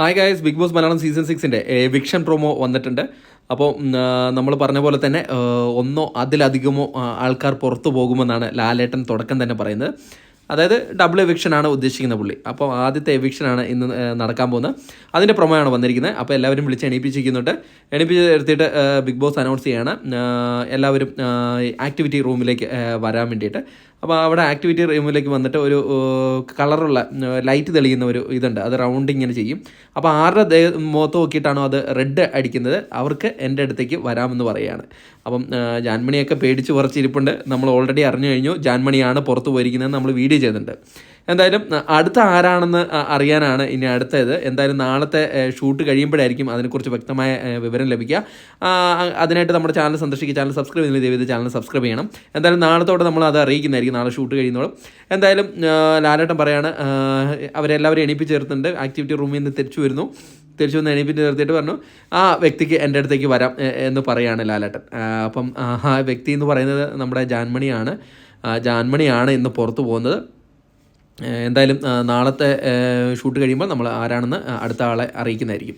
Hi guys big boss Malayalam season സിക്സിന്റെ eviction promo വന്നിട്ടുണ്ട്. അപ്പോൾ നമ്മൾ പറഞ്ഞ പോലെ തന്നെ ഒന്നോ അതിലധികമോ ആൾക്കാർ പുറത്തു പോകുമെന്നാണ് ലാലേട്ടൻ തുടക്കം തന്നെ പറയുന്നത്. അതായത് ഡബിൾ എവിക്ഷനാണ് ഉദ്ദേശിക്കുന്ന പുള്ളി. അപ്പോൾ ആദ്യത്തെ എവിക്ഷനാണ് ഇന്ന് നടക്കാൻ പോകുന്നത്. അതിന്റെ പ്രൊമോയാണ് വന്നിരിക്കുന്നത്. അപ്പോൾ എല്ലാവരും വിളിച്ച് എണീപ്പിച്ചിരിക്കുന്നുണ്ട്. എണീപ്പിച്ച് എടുത്തിട്ട് ബിഗ് ബോസ് അനൗൺസ് ചെയ്യാണ്. എല്ലാവരും ആക്ടിവിറ്റി റൂമിലേക്ക് വരാൻ വേണ്ടിയിട്ട്. അപ്പോൾ അവിടെ ആക്ടിവിറ്റി റൂമിലേക്ക് വന്നിട്ട് ഒരു കളറുള്ള ലൈറ്റ് തെളിയുന്ന ഒരു ഇതുണ്ട്. അത് റൗണ്ട് ഇങ്ങനെ ചെയ്യും. അപ്പോൾ ആരുടെ മുഖത്ത് നോക്കിയിട്ടാണോ അത് റെഡ് അടിക്കുന്നത്? അവർക്ക് എന്റെ അടുത്തേക്ക് വരാമെന്ന് പറയുകയാണ്. അപ്പം ജാൻമണിയൊക്കെ പേടിച്ച് കുറച്ചിരിപ്പുണ്ട് നമ്മൾ ഓൾറെഡി അറിഞ്ഞു കഴിഞ്ഞു. ജാൻമണിയാണ് പുറത്ത് പോയിരിക്കുന്നത്. നമ്മൾ വീഡിയോ ചെയ്തിട്ടുണ്ട് എന്തായാലും അടുത്ത ആരാണെന്ന് അറിയാനാണ് ഇനി അടുത്തത്. എന്തായാലും നാളത്തെ ഷൂട്ട് കഴിയുമ്പോഴായിരിക്കും അതിനെക്കുറിച്ച് വ്യക്തമായ വിവരം ലഭിക്കുക. അതിനായിട്ട് നമ്മുടെ ചാനൽ സന്ദർശിക്കുക. ചാനൽ സബ്സ്ക്രൈബ് ചെയ്യുന്ന ദൈവത്തെ ചാനൽ സബ്സ്ക്രൈബ് ചെയ്യണം. എന്തായാലും നാളത്തോടെ നമ്മൾ അത് അറിയിക്കുന്നതായിരിക്കും. നാളെ ഷൂട്ട് കഴിയുന്നോളും എന്തായാലും ലാലേട്ടൻ പറയാണ് അവരെല്ലാവരും എണീപ്പിച്ച് ചേർത്തുണ്ട് ആക്ടിവിറ്റി റൂമിൽ നിന്ന് തിരിച്ചു വരുന്നു. തിരിച്ചു വന്ന് എണീപ്പിച്ച് ചേർത്തിട്ട് പറഞ്ഞു ആ വ്യക്തിക്ക് എന്റെ അടുത്തേക്ക് വരാം എന്ന് പറയാണ് ലാലേട്ടൻ. അപ്പം ആ വ്യക്തി എന്ന് പറയുന്നത് നമ്മുടെ ജാൻമണിയാണ്. ജാൻമണിയാണ് ഇന്ന് പുറത്തു പോകുന്നത് എന്തായാലും നാളത്തെ ഷൂട്ട് കഴിയുമ്പോൾ നമ്മൾ ആരാണെന്ന് അടുത്ത ആളെ അറിയിക്കുന്നതായിരിക്കും.